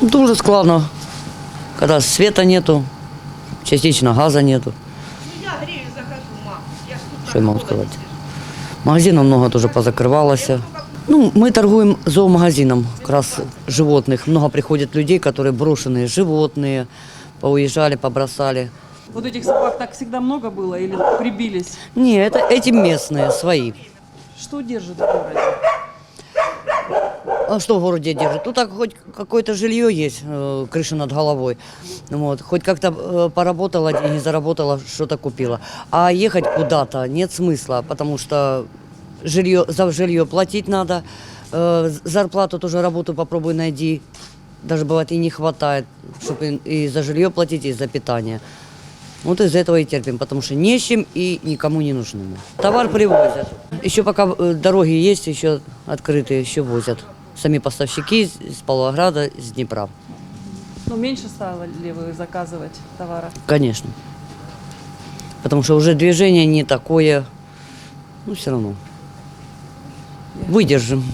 Дуже складно, когда света нету, частично газа нету. Что я могу сказать? Магазинов много тоже позакрывалось. Ну, мы торгуем зоомагазином как раз животных. Много приходит людей, которые брошенные животные, поуезжали, побросали. Вот этих собак так всегда много было или прибились? Не, это эти местные, свои. Что держит в городе? А что в городе держит? Тут так хоть какое-то жилье есть, э, крыша над головой. Вот. Хоть как-то э, поработала, деньги заработала, что-то купила. А ехать куда-то нет смысла, потому что жилье, за жилье платить надо, э, зарплату тоже работу попробуй найди. Даже бывает и не хватает, чтобы и за жилье платить, и за питание. Вот из-за этого и терпим, потому что не чем и никому не нужны. Товар привозят. Еще пока дороги есть, еще открытые, еще возят. Сами поставщики из Павлограда, из Днепра. Ну, меньше стало ли вы заказывать товара? Конечно. Потому что уже движение не такое. Ну, все равно. Выдержим.